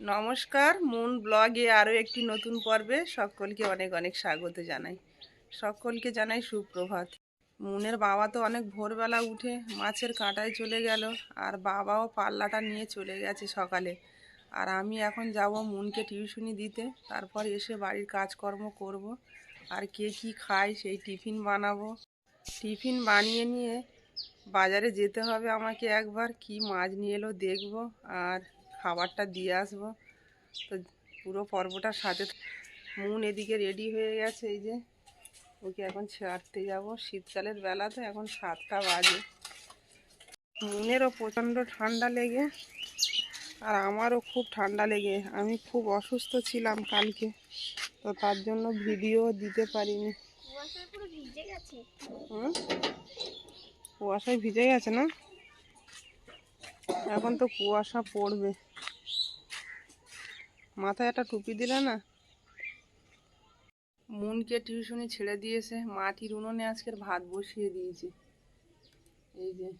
নমস্কার, মুন ব্লগে আরও একটি নতুন পর্বে সকলকে অনেক অনেক স্বাগত জানাই। সকলকে জানাই সুপ্রভাত। মুনের বাবা তো অনেক ভোরবেলা উঠে মাছের কাঁটায় চলে গেল আর বাবাও পাল্লাটা নিয়ে চলে গেছে সকালে। আর আমি এখন যাব মুনকে টিউশনি দিতে, তারপর এসে বাড়ির কাজকর্ম করব। আর কে কি খায় সেই টিফিন বানাবো। টিফিন বানিয়ে নিয়ে বাজারে যেতে হবে আমাকে একবার, কি মাছ নিয়ে এলো দেখব। আর খাবারটা দিয়ে আসব। তো পুরো পর্বটা সাথে মুন এদিকে রেডি হয়ে গেছে এই যে। ওকে এখন ছাড়তে যাব। শীতকালের বেলা তো এখন সাতটা বাজে। মুনেরও প্রচণ্ড ঠান্ডা লেগে আর আমারও খুব ঠান্ডা লেগে। আমি খুব অসুস্থ ছিলাম কালকে তো তার জন্য ভিডিও দিতে পারিনি? কুয়াশায় ভিজে গেছে না? এখন তো কুয়াশা পড়বে। মাথায় একটা টুপি দিলে না? মনকে টিউশনি ছেড়ে দিয়েছে। মাটির উনুনে আজকের ভাত বসিয়ে দিয়েছি। এই যে,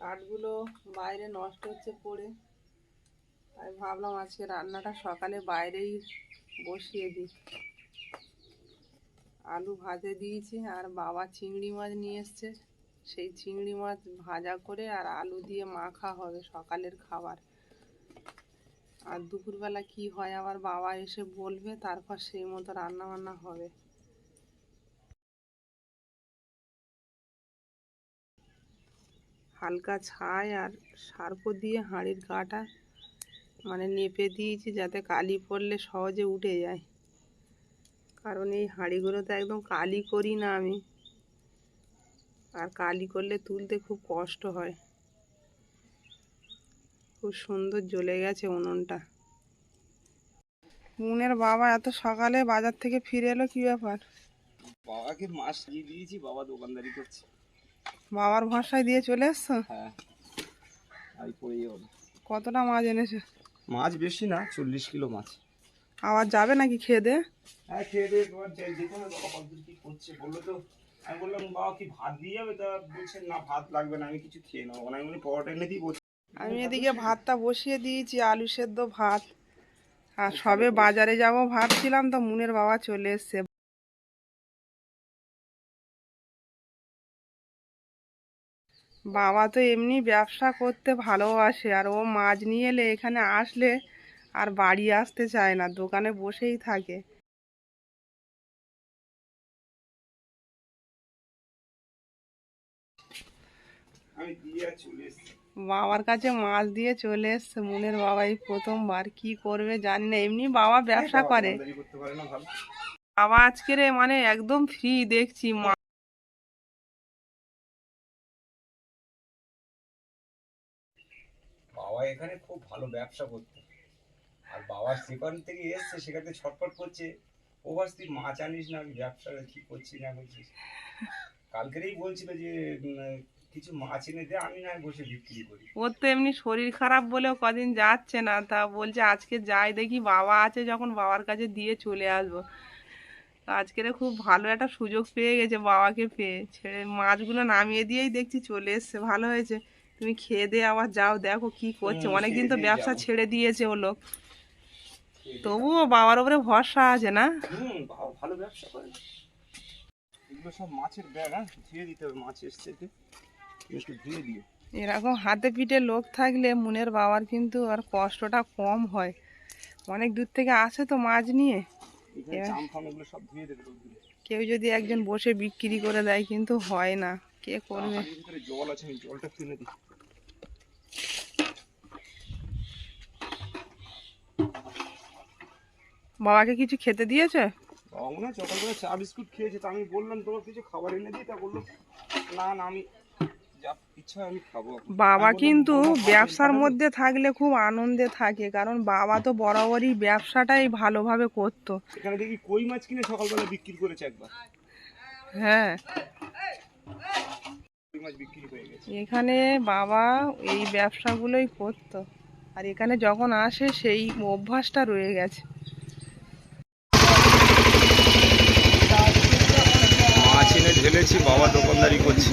কাঠগুলো বাইরে নষ্ট হচ্ছে পড়ে। আমি ভাবলাম আজকে রান্নাটা সকালে বাইরেই বসিয়ে দিই। আলু ভাজে দিয়েছি আর বাবা চিংড়ি মাছ নিয়ে এসছে। সেই চিংড়ি মাছ ভাজা করে আর আলু দিয়ে মাখা হবে সকালের খাবার। আর দুপুরবেলা কি হয় আবার বাবা এসে বলবে, তারপর সেই মতো রান্না বান্না হবে। হালকা ছাই আর সার্প দিয়ে হাঁড়ির গাটা মানে নেপে দিয়েছি যাতে কালি পড়লে সহজে উঠে যায়। কারণ এই হাঁড়িগুলো তো একদম কালি করি না আমি। আর কালি করলে তুলতে খুব কষ্ট হয়। খুব সুন্দর জ্বলে গেছে উনুনটা। মুনের বাবা এত সকালে বাজার থেকে ফিরে এলো কি ব্যাপার? বাবাকে মাছ দিয়ে দিয়েছি বাবা দোকানদারি করছে। বাবার ভরসায় দিয়ে চলে এসছো? হ্যাঁ হবে। কতটা মাছ এনেছে? মাছ বেশি না চল্লিশ কিলো মাছ। আবার যাবে নাকি খেয়ে দে হ্যাঁ খেয়ে দিয়ে তোমার বাবা কতদূর কি করছে বলল তো। আমি বললাম বাবা কি ভাত দিয়ে যাবে? তা বলছে না ভাত লাগবে না আমি কিছু খেয়ে নেব আমি পরোটা এনে দিই আমি এদিকে ভাতটা বসিয়ে দিয়েছি আলু সেদ্ধ ভাত। আর সবে বাজারে যাব ভাবছিলাম তো মুনের বাবা চলে এসছে। বাবা তো এমনি ব্যবসা করতে ভালোবাসে আর ও মাছ নিয়ে এলে এখানে আসলে আর বাড়ি আসতে চায় না দোকানে বসেই থাকে। আমি দিয়ে চলে এসেছি। বাবার কাছে মাছ দিয়ে চলে এসছে। মুনের বাবা এই প্রথমবার কি করবে জানি না। এমনি বাবা ব্যবসা করে। বাবা আজকের মানে একদম ফ্রি দেখছি। মা বাবা এখানে খুব ভালো ব্যবসা করতো। আর বাবা সেখান থেকে এসছে সেখান ছটফট করছে। ও ভাস তুই মাছ আনিস না আমি ব্যবসা কি করছি না করছিস কালকেরেই বলছিল যে কিছু মাছ এনে দে আমি না বসে বিক্রি করি। ওর তো এমনি শরীর খারাপ বলেও কদিন যাচ্ছে না তা বলছে আজকে যাই দেখি বাবা আছে যখন বাবার কাছে দিয়ে চলে আসব। আজকের খুব ভালো একটা সুযোগ পেয়ে গেছে বাবাকে পেয়ে। ছেড়ে মাছগুলো নামিয়ে দিয়েই দেখছি চলে এসছে ভালো হয়েছে। তুমি খেয়ে দিয়ে আবার যাও দেখো কি করছে। অনেকদিন তো ব্যবসা ছেড়ে দিয়েছে ও লোক। তবুও বাবার উপরে ভরসা আছে না? ভালো ব্যবসা করে। এগুলো সব মাছের ব্যাগ হ্যাঁ? ধুয়ে দিতে হবে মাছ এসছে এতে। একটু ধুয়ে দিও এরকম হাতে পিঠে লোক থাকলে মুনের বাবার কিন্তু আর কষ্টটা কম হয়। অনেক দূর থেকে আসে তো মাছ নিয়ে। কেউ যদি একজন বসে বিক্রি করে দেয় কিন্তু হয় না। কে করবে? জল আছে জলটা কিনে দিই। বাবাকে কিছু খেতে দিয়েছে? বাবা মনে হয় সকালবেলা চা বিস্কুট খেয়েছে তা আমি বললাম তোমার কিছু খাবার এনে দিই? তা বলল না না আমি বাবা কিন্তু ব্যবসার মধ্যে থাকলে খুব আনন্দে থাকে কারণ বাবা তো বরাবরই ব্যবসাটাই ভালোভাবে করতো। খাবে।" এখানে দেখি কই মাছ কিনে সকালবেলা বিক্রি করেছে একবার? হ্যাঁ। কই মাছ বিক্রি হয়ে গেছে। এখানে বাবা এই ব্যবসাগুলোই করতো। আর এখানে যখন আসে সেই অভ্যাসটা রয়ে গেছে। মাছ এনে ঢেলেছি বাবা দোকানদারি করছে।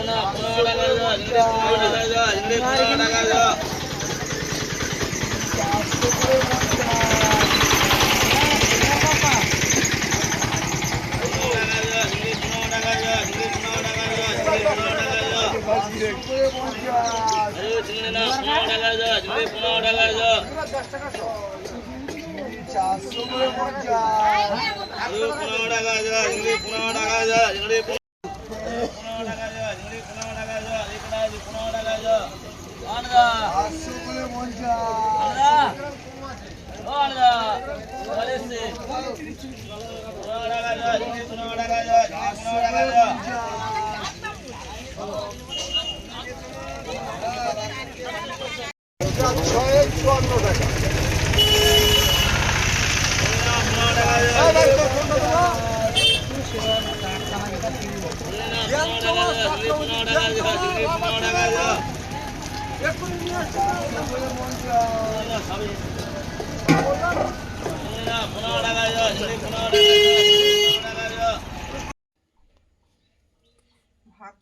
চারশো করে পঞ্চাশ পাঁচশো করে পঞ্চাশ চারশো করে পঞ্চাশ পাঁচশো করে পঞ্চাশ পাঁচশো করে পঞ্চাশ ছয় চুয়ান্ন টাকা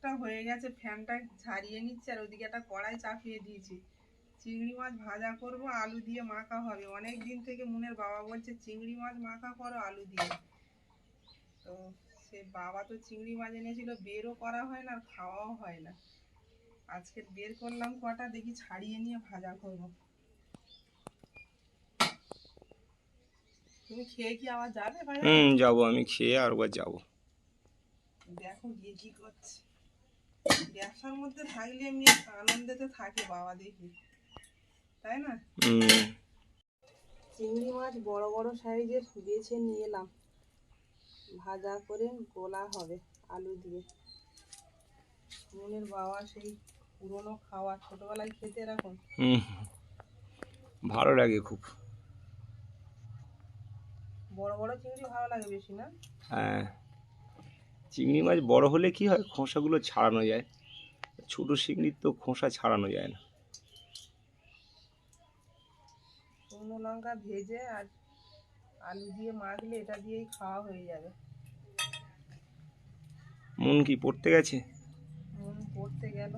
ভাতটা হয়ে গেছে ফ্যানটা ছাড়িয়ে নিচ্ছে আর ওদিকে একটা কড়াই চাপিয়ে দিয়েছি। চিংড়ি মাছ ভাজা করব আলু দিয়ে মাখা হবে। অনেক দিন থেকে মুনের বাবা বলছে চিংড়ি মাছ মাখা করো আলু দিয়ে। তো সে বাবা তো চিংড়ি মাছ এনেছিল বেরও করা হয় না আর খাওয়াও হয় না। আজকে বের করলাম কটা দেখি ছাড়িয়ে নিয়ে ভাজা করব। তুমি খেয়ে কি আবার যাবে হুম যাব আমি খেয়ে আরবার যাব। দেখো গিয়ে কি করছে। ব্যবসার মধ্যে থাকলে এমনি আনন্দেতে থাকে বাবা দেখি। তাই না? চিংড়ি মাছ বড় বড় সাইজের বেছে নিয়ে এলাম ভাজা করে গোলা হবে আলু দিয়ে। মনের বাবা সেই পুরনো খাওয়া ছোটবেলায় খেতে এরকম হুম। ভালো লাগে খুব। বড় বড় চিংড়ি ভালো লাগে বেশি না? হ্যাঁ। চিংড়ি মাছ বড় হলে কি হয়? খোসাগুলো ছাড়ানো যায়। ছোটো চিংড়ির তো খোসা ছাড়ানো যায় না। শুকনো লঙ্কা ভেজে আর আলু দিয়ে মাখলে এটা দিয়েই খাওয়া হয়ে যাবে। মন কি পড়তে গেছে? মন পড়তে গেল।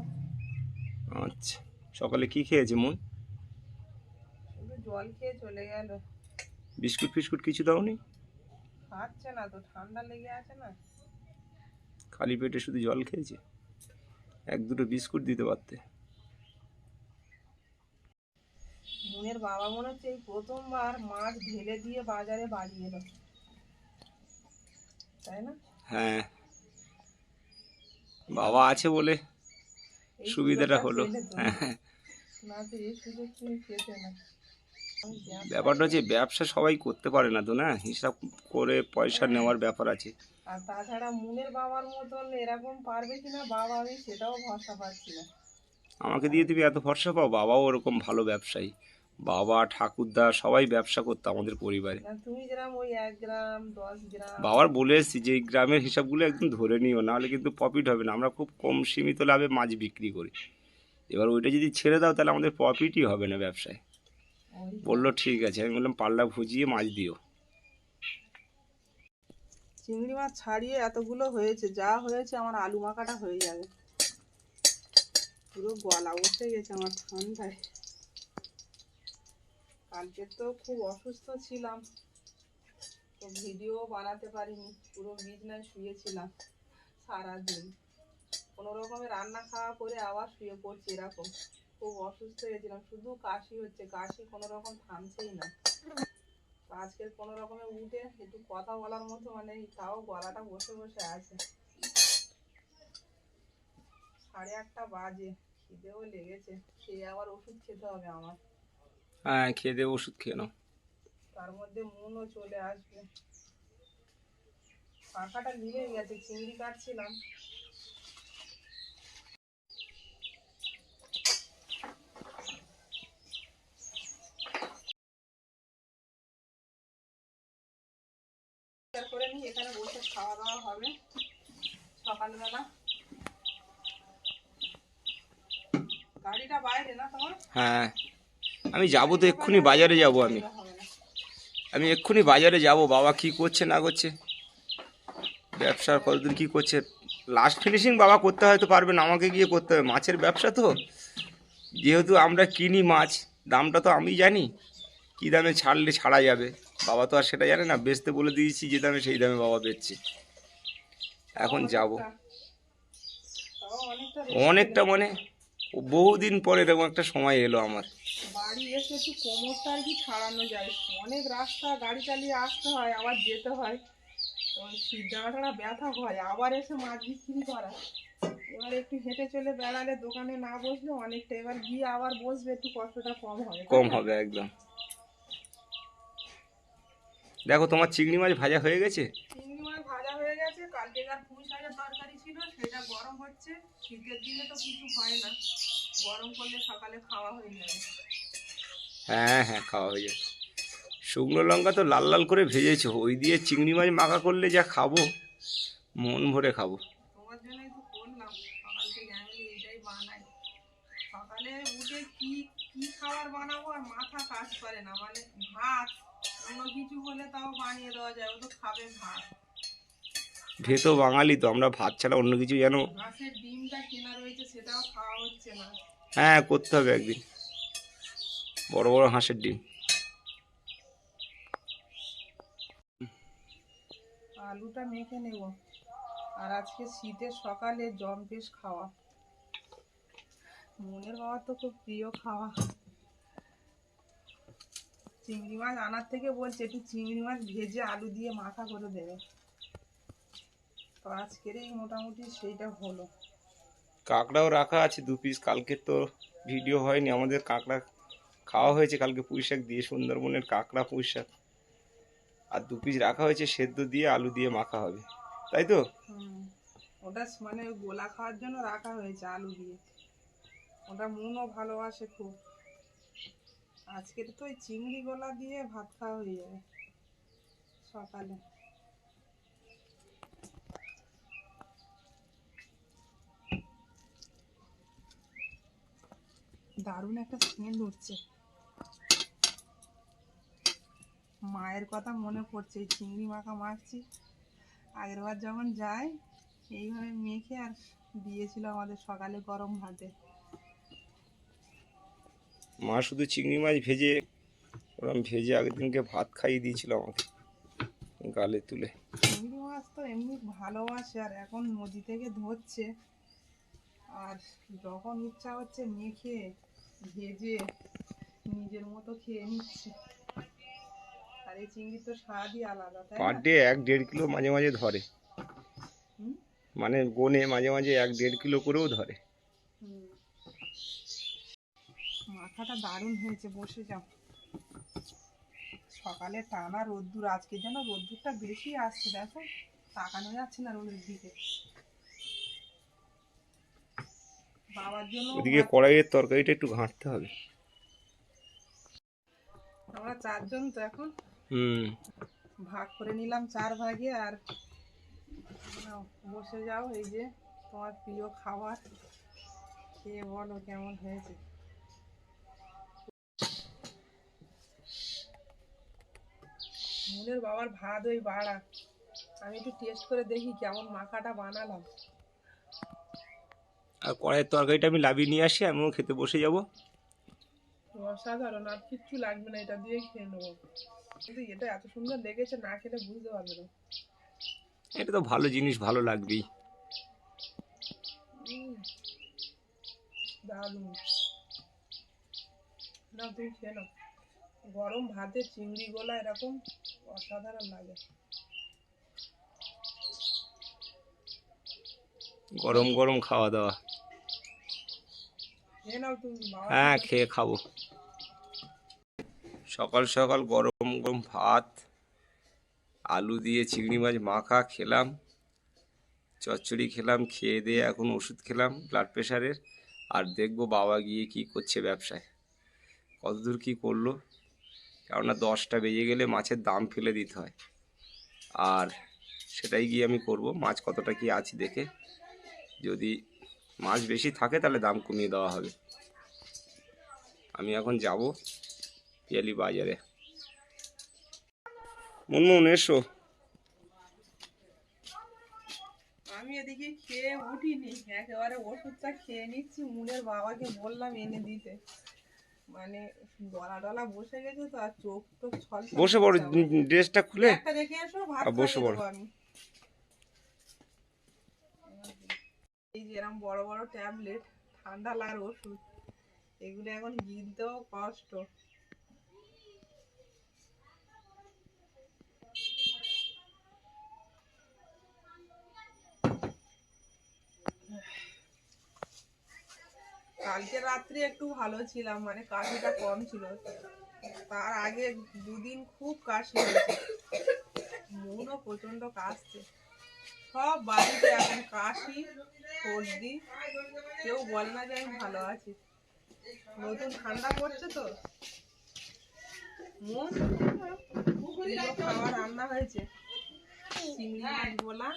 আচ্ছা সকালে কি খেয়েছে মন? শুধু জল খেয়ে চলে গেল। বিস্কুট ফিস্কুট কিছু দাওনি? খাচ্ছে না তো ঠান্ডা লেগে আছে না। খালি পেটে শুধু জল খেয়েছে। এক দুটো বিস্কুট দিতে পারতে। মনের বাবা মনে হচ্ছে এই প্রথমবার মাছ ঢেলে দিয়ে বাজারে বাড়ি এলো। তাই না? হ্যাঁ। বাবা আছে বলে সুবিধাটা হলো। হ্যাঁ। না তো এই সুযোগ তুমি পেতে না। ব্যাপারটা হচ্ছে ব্যবসা সবাই করতে পারে না তো না? হিসাব করে পয়সা নেওয়ার ব্যাপার আছে। আর তাছাড়া মুনের বাবার মতন এরকম পারবে কিনা বাবা আমি সেটাও ভরসা পাচ্ছি না। আমাকে দিয়ে তুমি এত ভরসা পাও? বাবাও ওরকম ভালো ব্যবসায়ী। বাবা ঠাকুরদা সবাই ব্যবসা করতো আমাদের পরিবারে। বাবার বলে এসেছি যে এই গ্রামের হিসাবগুলো একদম ধরে নিও নাহলে কিন্তু প্রফিট হবে না। আমরা খুব কম সীমিত লাভে মাছ বিক্রি করি। এবার ওইটা যদি ছেড়ে দাও তাহলে আমাদের প্রফিটই হবে না ব্যবসায়। বলল, ঠিক আছে। আমি বললাম, পাল্লা ভুজিয়ে মাছ দিও। চিংড়ি মাছ ছাড়িয়ে এতগুলো হয়েছে, যা হয়েছে আমার আলু মাখাটা হয়ে যাবে। পুরো গলা বসে গেছে আমার ঠান্ডায়। কালকে তো খুব অসুস্থ ছিলাম, তো ভিডিও বানাতে পারিনি, পুরো বিছনায় শুয়েছিলাম সারাদিন। কোনো রকমে রান্না খাওয়া করে আবার শুয়ে পড়ছি এরকম। খুব অসুস্থ হয়েছিলাম। শুধু কাশি হচ্ছে কাশি কোনো রকম থামছেই না। আজকে কোনো রকমে উঠে একটু কথা বলার মতো মানে তাও গলাটা বসে বসে আছে। সাড়ে আটটা বাজে খিদেও লেগেছে। খেয়ে আবার ওষুধ খেতে হবে আমার। হ্যাঁ খেয়ে দিয়ে ওষুধ খেয়ে নাও। তার মধ্যে মনও চলে আসবে। পাখাটা নিভে গেছে চিংড়ি কাটছিলাম পরিষ্কার করে নিই এখানে বসে খাওয়া দাওয়া হবে সকালবেলা। গাড়িটা বাইরে না তোমার? হ্যাঁ আমি যাব তো এক্ষুনি বাজারে যাব আমি। আমি এক্ষুনি বাজারে যাব বাবা কি করছে না করছে? ব্যবসার কতদূর কি করছে? লাস্ট ফিনিশিং বাবা করতে হয়তো পারবে না আমাকে গিয়ে করতে হবে। মাছের ব্যবসা তো। যেহেতু আমরা কিনি মাছ দামটা তো আমি জানি। কী দামে ছাড়লে ছাড়া যাবে? বাবা তো আর সেটা জানে না বেচতে বলে দিয়েছি যে দামে সেই দামে বাবা বেচছে। এখন যাব। অনেকটা মানে বহুদিন পরে এরকম একটা সময় এলো আমার। বাড়ি এসে একটু কোমরটা আর কি ছাড়ানো যায়। অনেক রাস্তা গাড়ি চালিয়ে আসতে হয় আবার যেতে হয়। ব্যথা হয় আবার এসে মাছ বিক্রি করা। এবার একটু হেঁটে চলে বেড়ালে দোকানে না বসলে অনেকটা এবার গিয়ে আবার বসবে একটু কষ্টটা কম হবে। কম হবে একদম। দেখো তোমার চিংড়ি মাছ ভাজা হয়ে গেছে? চিংড়ি মাছ ভাজা হয়ে গেছে কালকেকার পুঁই শাকের তরকারি ছিল সেটা গরম হচ্ছে শীতের দিনে তো কিছু হয় না। গরম করলে সকালে খাওয়া হয়ে যাবে হ্যাঁ হ্যাঁ খাওয়া হয়ে যাবে শুকনো লঙ্কা তো লাল লাল করে ভেজেছো ওই দিয়ে চিংড়ি মাছ মাখা করলে যা খাব মন ভরে খাব। তোমার জন্যই তো করলাম সকাল থেকে আমি এইটাই বানাই। সকালে উঠে কি কি খাবার বানাবো আর মাথা কাজ করে না মানে ভাত অন্য কিছু হলে তাও বানিয়ে দেওয়া যায়। ও তো খাবে ভাত। ভেতো বাঙালি তো আমরা ভাত ছাড়া অন্য কিছু যেন হাঁসের ডিমটা কেনা রয়েছে সেটাও খাওয়া হচ্ছে না। হ্যাঁ করতে হবে একদিন। বড় বড় হাঁসের ডিম। আলুটা মেখে নেব। আর আজকে শীতের সকালে জম্পেশ খাওয়া। মনের বাবার তো খুব প্রিয় খাওয়া। চিংড়ি মাছ আনার থেকে বলছে একটু চিংড়ি মাছ ভেজে আলু দিয়ে মাখা করে দেবে। তো আজকের এই মোটামুটি সেইটা হলো। কাঁকড়াও রাখা আছে দু পিস কালকে তো ভিডিও হয়নি আমাদের কাঁকড়া খাওয়া হয়েছে। কালকে পুঁই শাক দিয়ে সুন্দরবনের কাঁকড়া পুঁই শাক আর দু পিস রাখা হয়েছে সেদ্ধ দিয়ে আলু দিয়ে মাখা হবে। তাই তো? ওটা মানে গোলা খাওয়ার জন্য রাখা হয়েছে আলু দিয়ে। ওটা মনও ভালোবাসে খুব। আজকের তো ওই চিংড়ি গোলা দিয়ে ভাত খাওয়া হয়ে যাবে সকালে। দারুণ একটা স্মেল উঠছে। মায়ের কথা মনে পড়ছে, এই চিংড়ি মাখা মাখছি। আগের বার যখন যাই, এইভাবে মেখে আর দিয়েছিল আমাদের সকালে গরম ভাতে। মা শুধু চিংড়ি মাছ ভেজে ওরম ভেজে আগের দিনকে ভাত খাইয়ে দিয়েছিল আমাকে গালে তুলে। চিংড়ি মাছ তো এমনি ভালোবাসে আর এখন নদী থেকে ধরছে। আর যখন ইচ্ছা হচ্ছে মেখে ভেজে নিজের মতো খেয়ে নিচ্ছে। আর এই চিংড়ির তো স্বাদই আলাদা তাই পার ডে এক দেড় কিলো মাঝে মাঝে ধরে। মানে গোনে মাঝে মাঝে এক দেড় কিলো করেও ধরে। হুম। মাথাটা দারুণ হয়েছে বসে যাও। সকালে টানা রোদ্দুর আজকে যেন রোদ্দুরটা বেশি আসছে দেখো তাকানো যাচ্ছে না রোদের দিকে। বাবার জন্য ওদিকে কড়াইয়ের তরকারিটা একটু ঘাঁটতে হবে। আমরা চারজন তো এখন। হুম। ভাগ করে নিলাম চার ভাগে আর বসে যাও এই যে তোমার প্রিয় খাবার। খেয়ে বলো কেমন হয়েছে। মনের বাবার ভাত ওই বাড়া। আমি একটু টেস্ট করে দেখি কেমন মাখাটা বানালাম। আর কড়াইয়ের তরকারিটা আমি লাভিয়ে নিয়ে আসি আমিও খেতে বসে যাব। অসাধারণ আর কিচ্ছু লাগবে না এটা দিয়ে খেয়ে নেব। কিন্তু এটা এত সুন্দর লেগেছে না খেলে বুঝতে পারবে না। এটা তো ভালো জিনিস ভালো লাগবেই। দারুণ। না তুমি খেয়ে নাও। গরম ভাতে চিংড়ি গোলা এরকম। অসাধারণ লাগে। গরম গরম খাওয়া দাওয়া। হ্যাঁ খেয়ে খাব। সকাল সকাল গরম গরম ভাত আলু দিয়ে চিংড়ি মাছ মাখা খেলাম চচ্চড়ি খেলাম খেয়ে দিয়ে এখন ওষুধ খেলাম ব্লাড প্রেশারের আর দেখব বাবা গিয়ে কি করছে ব্যবসায়। কতদূর কি করল? কেননা দশটা বেজে গেলে মাছের দাম ফেলে দিতে হয়। আর সেটাই গিয়ে আমি করব। মাছ কতটা কি আছে দেখে। যদি মাছ বেশি থাকে তাহলে দাম কমিয়ে দেওয়া হবে। আমি এখন যাব পিয়ালি বাজারে। মুনমুন, এসো। আমি এদিকে খেয়ে উঠিনি, একেবারে ওষুধটা খেয়ে নিচ্ছি। মুনের বাবাকে বললাম এনে দিতে। মানে গলা ডলা বসে গেছে তো আর চোখ তো ছল বসে পড়ো ড্রেসটা খুলে। একটা রেখে এসো ভাত বসে পড়ো। আমি। এই যে এরকম বড় বড় ট্যাবলেট ঠান্ডা লাগার ওষুধ এগুলো এখন গিলতেও কষ্ট। কালকে রাত্রে একটু ভালো ছিলাম মানে কাশিটা কম ছিল। তার আগে দুদিন খুব কাশি হয়েছে। মনও প্রচণ্ড কাশছে। সব বাড়িতে এখন কাশি, সর্দি, কেউ বলে না যে আমি ভালো আছি। নতুন ঠান্ডা পড়ছে তো। মন খাবার রান্না হয়েছে। চিংড়ি, মাছ, বলা।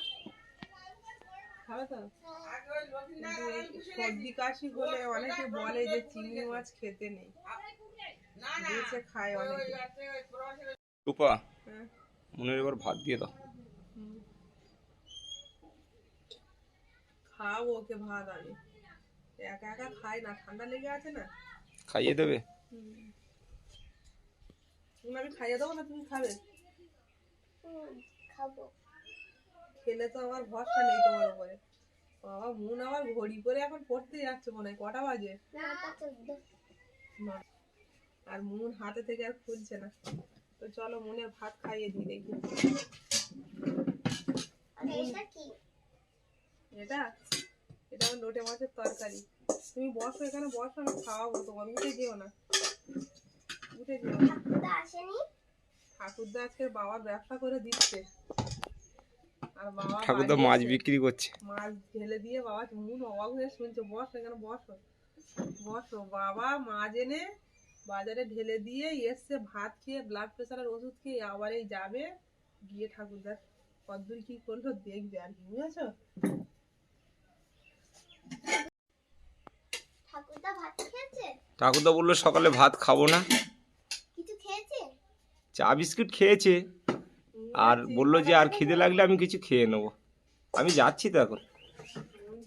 খাবে তো? সর্দি কাশি হলে অনেকে বলে যে চিংড়ি মাছ খেতে নেই। বেছে খায় অনেকে। রূপা হ্যাঁ। মনের এবার ভাত দিয়ে দাও। খাওয়াবো ওকে ভাত আমি। একা একা খাই না ঠান্ডা লেগে আছে না। খাইয়ে দেবে? তুমি আমি খাইয়ে দেবো না তুমি খাবে? খাব। খেলে তো আমার ভরসা নেই তোমার উপরে। বাবা মন আমার ঘড়ি করে এখন পড়তে যাচ্ছে মনে হয় কটা বাজে? আর মন হাতে থেকে আর খুলছে না। তো চলো মনের ভাত খাইয়ে দিই দেখি। এটা কি? এটা? আমার লোটে মাছের তরকারি। তুমি বসো এখানে বসো আমি খাওয়াবো তোমার উঠে যেও না। উঠে যেও ঠাকুরদা আজকে বাবার ব্যবসা করে দিচ্ছে। আর বাবা ঠাকুরদা মাছ বিক্রি করছে। মাছ ঢেলে দিয়ে বাবা মুন অবাক হয়ে শুনছে বসো এখানে বসো বসো। বাবা মাছ এনে বাজারে ঢেলে দিয়ে এসছে ভাত খেয়ে ব্লাড প্রেশারের ওষুধ খেয়ে আবার এই যাবে। গিয়ে ঠাকুরদার কদ্দূর কি করল দেখবে আর কি বুঝেছ? ঠাকুরদা বলল সকালে ভাত খাব না। কিছু খেয়েছে? চা বিস্কুট খেয়েছে। আর বলল যে আর খিদে লাগলে আমি কিছু খেয়ে নেব। আমি যাচ্ছি তো এখন। মন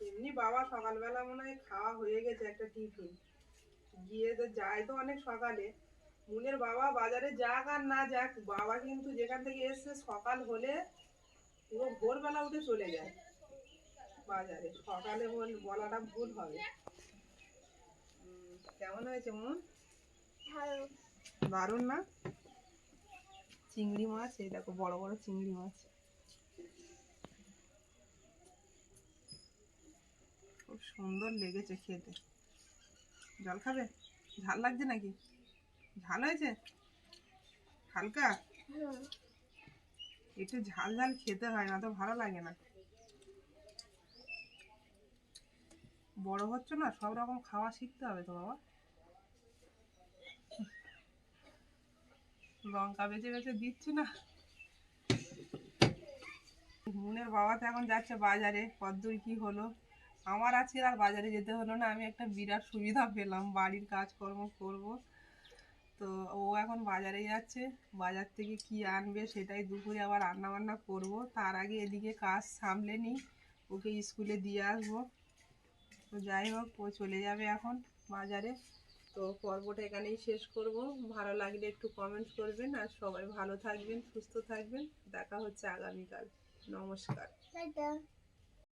এমনি বাবা সকালবেলা মনে হয় খাওয়া হয়ে গেছে একটা গিয়ে যায় তো অনেক সকালে। মুনের বাবা বাজারে যাক আর না যাক, বাবা কিন্তু যেখান থেকে এসছে সকাল হলে পুরো ভোরবেলা উঠে চলে যায়। বাজারে। সকালে বল বলাটা ভুল হবে। কেমন হয়েছে মন? দারুণ না? চিংড়ি মাছ এই দেখো বড় বড় চিংড়ি মাছ। খুব সুন্দর লেগেছে খেতে। জল খাবে? ঝাল লাগছে নাকি? ঝাল হয়েছে? হালকা? হুম একটু ঝাল ঝাল খেতে হয় না, তো ভালো লাগে না। বড় হচ্ছে না, সব রকম খাওয়া শিখতে হবে তো বাবা। লঙ্কা বেছে বেছে দিচ্ছি না। মুনের বাবা তো এখন যাচ্ছে বাজারে কদ্দূর কি হলো? আমার আজকে আর বাজারে যেতে হলো না, আমি একটা বিরাট সুবিধা পেলাম, বাড়ির কাজকর্ম করব। তো ও এখন বাজারে যাচ্ছে। বাজার থেকে কি আনবে সেটাই দুপুরে আবার রান্না বান্না করব। তার আগে এদিকে কাজ সামলে নিই। ওকে স্কুলে দিয়ে আসব। তো যাই হোক, ও চলে যাবে এখন বাজারে। তো পর্বটা এখানেই শেষ করব। ভালো লাগলে একটু কমেন্ট করবেন। আর সবাই ভালো থাকবেন, সুস্থ থাকবেন। দেখা হচ্ছে আগামীকাল। নমস্কার।